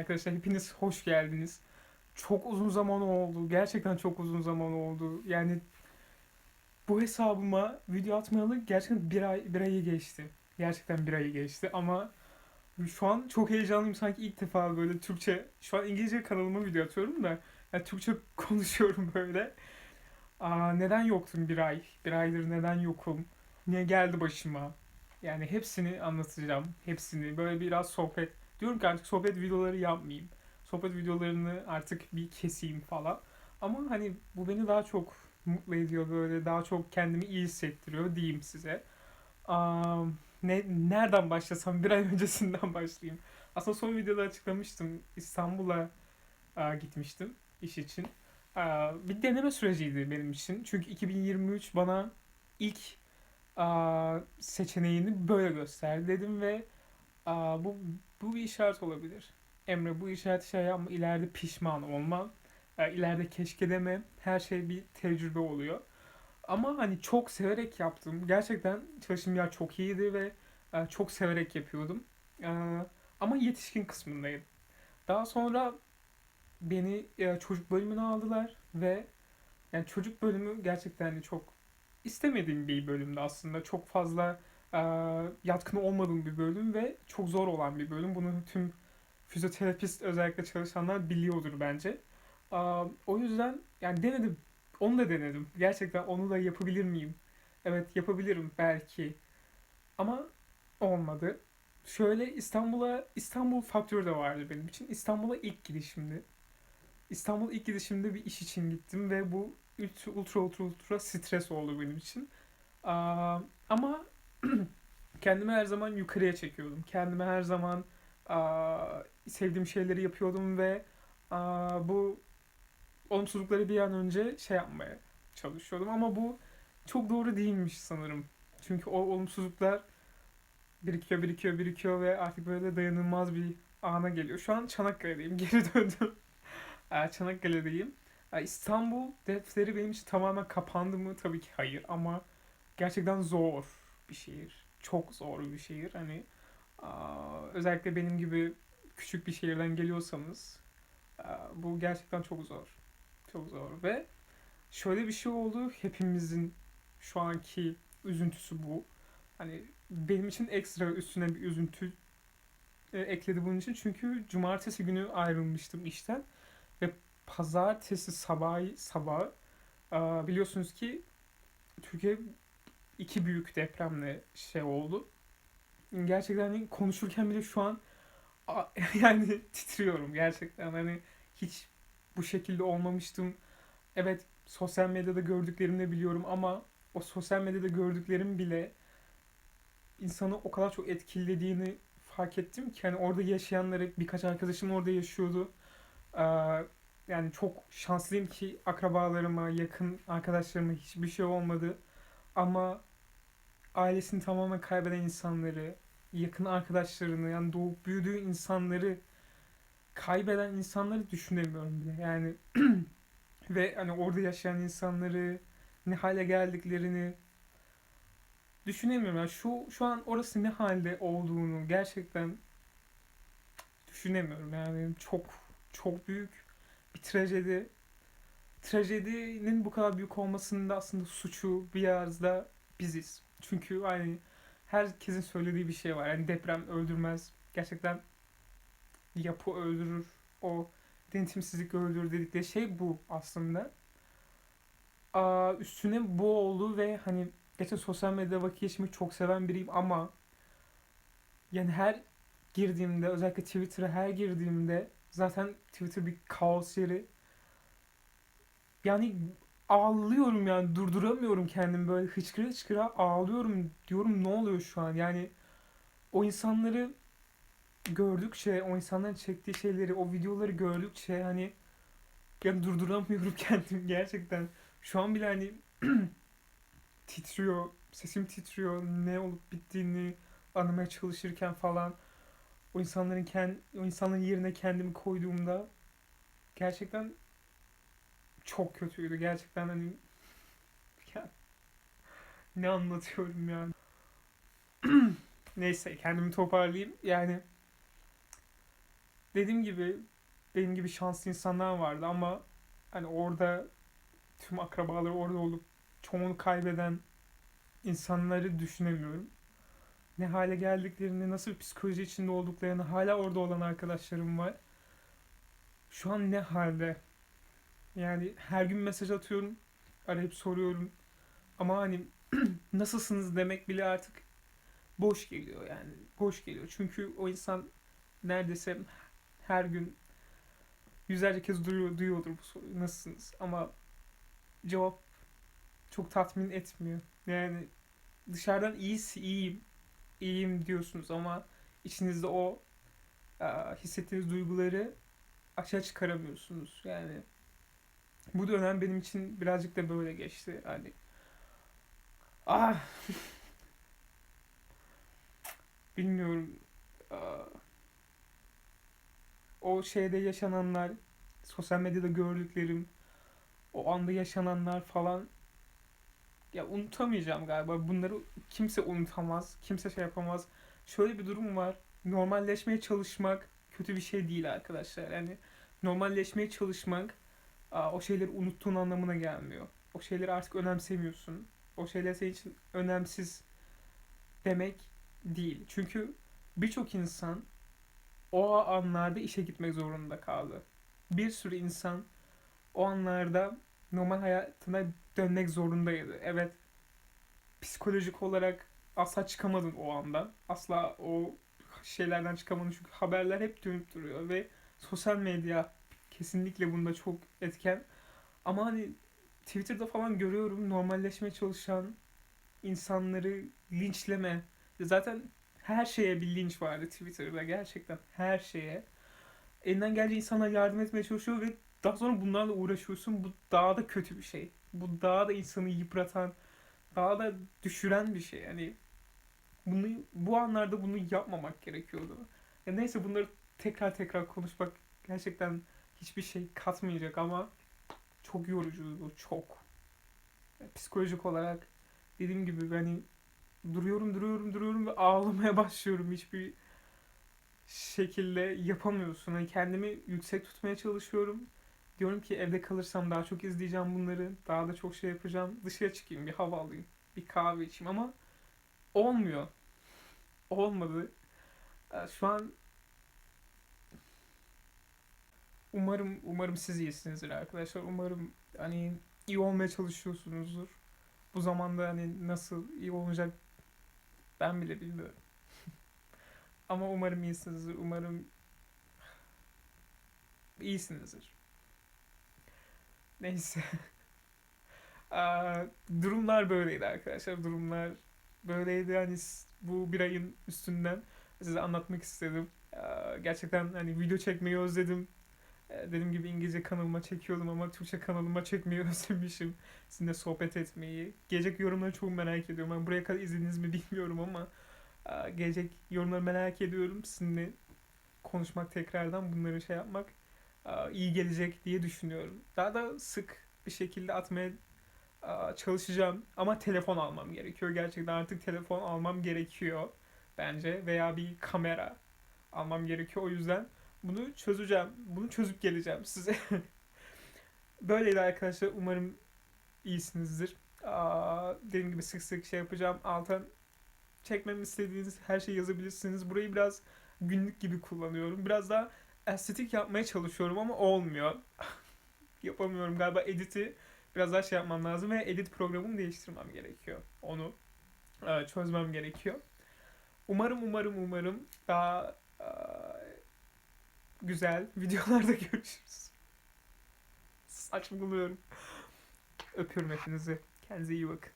Arkadaşlar hepiniz hoş geldiniz. Çok uzun zaman oldu. Gerçekten çok uzun zaman oldu. Yani bu hesabıma video atmayalı gerçekten bir ay, bir ayı geçti. Gerçekten bir ayı geçti ama şu an çok heyecanlıyım. Sanki ilk defa böyle Türkçe, şu an İngilizce kanalıma video atıyorum da yani Türkçe konuşuyorum böyle. Aa, neden yoktum bir ay? Bir aydır neden yokum? Ne geldi başıma? Yani hepsini anlatacağım. Hepsini böyle biraz sohbet. Diyorum ki artık sohbet videoları yapmayayım. Sohbet videolarını artık bir keseyim falan. Ama hani bu beni daha çok mutlu ediyor böyle daha çok kendimi iyi hissettiriyor diyeyim size. Aa, ne, nereden başlasam bir ay öncesinden başlayayım. Aslında son videoda açıklamıştım. İstanbul'a aa, gitmiştim iş için. Aa, bir deneme süreciydi benim için. Çünkü 2023 bana ilk aa, seçeneğini böyle göster dedim ve aa, bu bu bir işaret olabilir. Emre bu işareti şey yapma ileride pişman olma. E, ileride keşke deme. Her şey bir tecrübe oluyor. Ama hani çok severek yaptım. Gerçekten çalıştığım yer çok iyiydi ve e, çok severek yapıyordum. E, ama yetişkin kısmındaydım. Daha sonra beni çocuk bölümüne aldılar ve yani çocuk bölümü gerçekten de çok istemediğim bir bölümdü aslında. Çok fazla yatkın olmadığım bir bölüm ve çok zor olan bir bölüm. Bunu tüm fizyoterapist özellikle çalışanlar biliyordur bence. O yüzden yani denedim. Onu da denedim. Gerçekten onu da yapabilir miyim? Evet yapabilirim belki. Ama olmadı. Şöyle İstanbul'a İstanbul faktörü de vardı benim için. İstanbul'a ilk gidişimdi. İstanbul ilk gidişimde bir iş için gittim ve bu ultra ultra ultra, stres oldu benim için. Ama kendimi her zaman yukarıya çekiyordum. Kendime her zaman aa, sevdiğim şeyleri yapıyordum ve aa, bu olumsuzlukları bir an önce şey yapmaya çalışıyordum. Ama bu çok doğru değilmiş sanırım. Çünkü o olumsuzluklar birikiyor, birikiyor, birikiyor ve artık böyle dayanılmaz bir ana geliyor. Şu an Çanakkale'deyim. Geri döndüm. Çanakkale'deyim. İstanbul defteri benim için tamamen kapandı mı? Tabii ki hayır ama gerçekten zor bir şehir. Çok zor bir şehir. Hani özellikle benim gibi küçük bir şehirden geliyorsanız bu gerçekten çok zor. Çok zor ve şöyle bir şey oldu. Hepimizin şu anki üzüntüsü bu. Hani benim için ekstra üstüne bir üzüntü e, ekledi bunun için. Çünkü cumartesi günü ayrılmıştım işten ve pazartesi sabah sabah biliyorsunuz ki Türkiye iki büyük depremle şey oldu. Gerçekten hani konuşurken bile şu an yani titriyorum gerçekten hani hiç bu şekilde olmamıştım. Evet sosyal medyada gördüklerimde biliyorum ama o sosyal medyada gördüklerim bile insanı o kadar çok etkilediğini fark ettim ki hani orada yaşayanları birkaç arkadaşım orada yaşıyordu. Ee, yani çok şanslıyım ki akrabalarıma, yakın arkadaşlarıma hiçbir şey olmadı. Ama ailesini tamamen kaybeden insanları, yakın arkadaşlarını yani doğup büyüdüğü insanları kaybeden insanları düşünemiyorum bile. Yani ve hani orada yaşayan insanları ne hale geldiklerini düşünemiyorum. Yani şu şu an orası ne halde olduğunu gerçekten düşünemiyorum. Yani çok çok büyük bir trajedi. Trajedinin bu kadar büyük olmasının da aslında suçu biraz da biziz. Çünkü yani herkesin söylediği bir şey var. Yani deprem öldürmez. Gerçekten yapı öldürür. O denetimsizlik öldürür dedikleri şey bu aslında. Aa, üstüne bu oldu ve hani geçen sosyal medyada vakit geçirmeyi çok seven biriyim ama yani her girdiğimde özellikle Twitter'a her girdiğimde zaten Twitter bir kaos yeri. Yani ağlıyorum yani durduramıyorum kendimi böyle. Hıçkıra hıçkıra ağlıyorum diyorum ne oluyor şu an? Yani o insanları gördükçe o insanların çektiği şeyleri o videoları gördükçe hani yani durduramıyorum kendimi gerçekten. Şu an bile hani titriyor sesim titriyor ne olup bittiğini anlamaya çalışırken falan. O insanların kend, o insanların yerine kendimi koyduğumda gerçekten çok kötüydü gerçekten hani ne anlatıyorum yani neyse kendimi toparlayayım yani dediğim gibi benim gibi şanslı insanlar vardı ama hani orada tüm akrabaları orada olup çoğunu kaybeden insanları düşünemiyorum. Ne hale geldiklerini, nasıl psikoloji içinde olduklarını, hala orada olan arkadaşlarım var. Şu an ne halde? Yani her gün mesaj atıyorum, arayıp soruyorum. Ama hani nasılsınız demek bile artık boş geliyor yani. Boş geliyor. Çünkü o insan neredeyse her gün yüzlerce kez duyuyor, duyuyordur bu soruyu. Nasılsınız? Ama cevap çok tatmin etmiyor. Yani dışarıdan iyisi iyiyim, iyiyim diyorsunuz ama içinizde o e, hissettiğiniz duyguları açığa çıkaramıyorsunuz. Yani bu dönem benim için birazcık da böyle geçti. Hani ah bilmiyorum. Aa, o şeyde yaşananlar, sosyal medyada gördüklerim, o anda yaşananlar falan ya unutamayacağım galiba. Bunları kimse unutamaz, kimse şey yapamaz. Şöyle bir durum var. Normalleşmeye çalışmak kötü bir şey değil arkadaşlar. Yani normalleşmeye çalışmak o şeyleri unuttuğun anlamına gelmiyor. O şeyleri artık önemsemiyorsun. O şeyler senin için önemsiz demek değil. Çünkü birçok insan o anlarda işe gitmek zorunda kaldı. Bir sürü insan o anlarda normal hayatına dönmek zorundaydı. Evet, psikolojik olarak asla çıkamadın o andan. Asla o şeylerden çıkamadın çünkü haberler hep dönüp duruyor ve sosyal medya kesinlikle bunda çok etken. Ama hani Twitter'da falan görüyorum normalleşmeye çalışan insanları linçleme. Zaten her şeye bir linç vardı Twitter'da gerçekten her şeye. Elinden geldiği insanlar yardım etmeye çalışıyor ve daha sonra bunlarla uğraşıyorsun. Bu daha da kötü bir şey. Bu daha da insanı yıpratan, daha da düşüren bir şey. Yani bunu bu anlarda bunu yapmamak gerekiyordu. Ya neyse bunları tekrar tekrar konuşmak gerçekten hiçbir şey katmayacak ama çok yorucuydu, çok. Psikolojik olarak dediğim gibi hani duruyorum, duruyorum, duruyorum ve ağlamaya başlıyorum. Hiçbir şekilde yapamıyorsun. Hani kendimi yüksek tutmaya çalışıyorum. Diyorum ki evde kalırsam daha çok izleyeceğim bunları. Daha da çok şey yapacağım. Dışarı çıkayım, bir hava alayım. Bir kahve içeyim ama olmuyor. Olmadı. Ee, Şu an umarım umarım siz iyisinizdir arkadaşlar. Umarım hani iyi olmaya çalışıyorsunuzdur. Bu zamanda hani nasıl iyi olacak ben bile bilmiyorum. Ama umarım iyisinizdir. Umarım iyisinizdir. Neyse. Aa, durumlar böyleydi arkadaşlar. Durumlar böyleydi. Hani bu bir ayın üstünden size anlatmak istedim. Aa, gerçekten hani video çekmeyi özledim. Ee, Dediğim gibi İngilizce kanalıma çekiyordum ama Türkçe kanalıma çekmeyi özlemişim. Sizinle sohbet etmeyi. Gelecek yorumları çok merak ediyorum. Yani buraya kadar izlediniz mi bilmiyorum ama aa, gelecek yorumları merak ediyorum. Sizinle konuşmak tekrardan bunları şey yapmak aa, iyi gelecek diye düşünüyorum. Daha da sık bir şekilde atmaya aa, çalışacağım ama telefon almam gerekiyor. Gerçekten artık telefon almam gerekiyor bence veya bir kamera almam gerekiyor. O yüzden bunu çözeceğim. Bunu çözüp geleceğim size. Böyleydi arkadaşlar. Umarım iyisinizdir. Aa, dediğim gibi sık sık şey yapacağım. Alttan çekmemi istediğiniz her şeyi yazabilirsiniz. Burayı biraz günlük gibi kullanıyorum. Biraz daha estetik yapmaya çalışıyorum ama olmuyor. Yapamıyorum galiba editi biraz daha şey yapmam lazım ve edit programımı değiştirmem gerekiyor. Onu e, çözmem gerekiyor. Umarım umarım umarım daha e, güzel videolarda görüşürüz. Saçmalıyorum. Öpüyorum hepinizi. Kendinize iyi bakın.